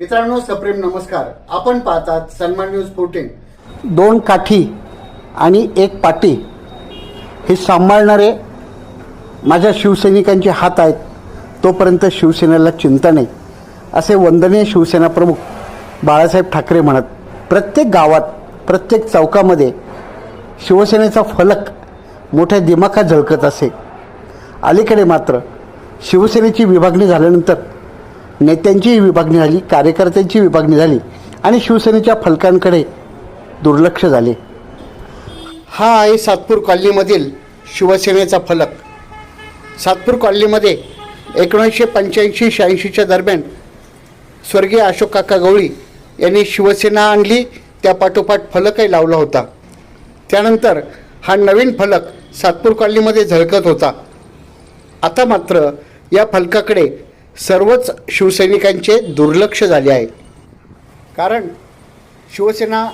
मित्रांनो सप्रेम नमस्कार. आपण पाहतात सन्मान न्यूज फोर्टीन. दोन काठी आणि एक पाटी हे सांभाळणारे माझ्या शिवसैनिकांचे हात आहेत. तोपर्यंत शिवसेनेला चिंता नाही. असे वंदनीय शिवसेना प्रमुख बाळासाहेब ठाकरे म्हणत प्रत्येक गावात प्रत्येक चौकामध्ये शिवसेनेचा फलक मोठ्या दिमाखात झळकत असे. अलीकडे मात्र शिवसेनेची विभागणी झाल्यानंतर नेत्यांचीही विभागणी झाली कार्यकर्त्यांची विभागणी झाली आणि शिवसेनेच्या फलकांकडे दुर्लक्ष झाले. हा आहे सातपूर कॉलनीमधील शिवसेनेचा फलक. सातपूर कॉलनीमध्ये एकोणीसशे पंच्याऐंशी शहाऐंशीच्या दरम्यान स्वर्गीय अशोक काका गवळी यांनी शिवसेना आणली त्या पाठोपाठ फलकही लावला होता. त्यानंतर हा नवीन फलक सातपूर कॉलनीमध्ये झळकत होता. आता मात्र या फलकाकडे सर्वच शिवसैनिकांचे दुर्लक्ष झाले आहे. कारण शिवसेना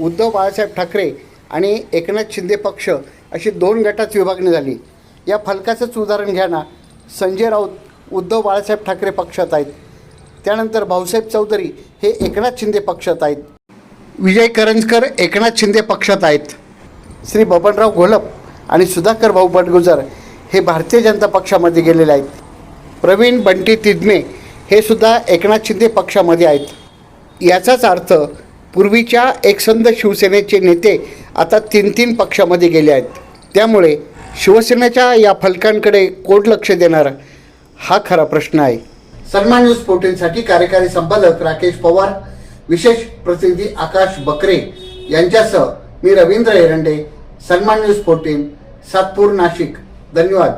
उद्धव बाळासाहेब ठाकरे आणि एकनाथ शिंदे पक्ष अशी दोन गटात विभागणी झाली. या फलकाचंच उदाहरण घ्या ना. संजय राऊत उद्धव बाळासाहेब ठाकरे पक्षात आहेत. त्यानंतर भाऊसाहेब चौधरी हे एकनाथ शिंदे पक्षात आहेत. विजय करंजकर एकनाथ शिंदे पक्षात आहेत. श्री बबनराव घोलप आणि सुधाकर भाऊ बटगुजर हे भारतीय जनता पक्षामध्ये गेलेले आहेत. प्रवीण बंटी तिदमे हे सुद्धा एकनाथ शिंदे पक्षामध्ये आहेत. याचाच अर्थ पूर्वीच्या एकसंध शिवसेनेचे नेते आता तीन तीन पक्षामध्ये गेले आहेत. त्यामुळे शिवसेनेच्या या फलकांकडे कोण लक्ष देणार? हा खरा प्रश्न आहे. सन्मान न्यूज फोर्टीनसाठी कार्यकारी संपादक राकेश पवार विशेष प्रतिनिधी आकाश बकरे यांच्यासह मी रवींद्र एरंडे सन्मान न्यूज फोर्टीन सातपूर नाशिक. धन्यवाद.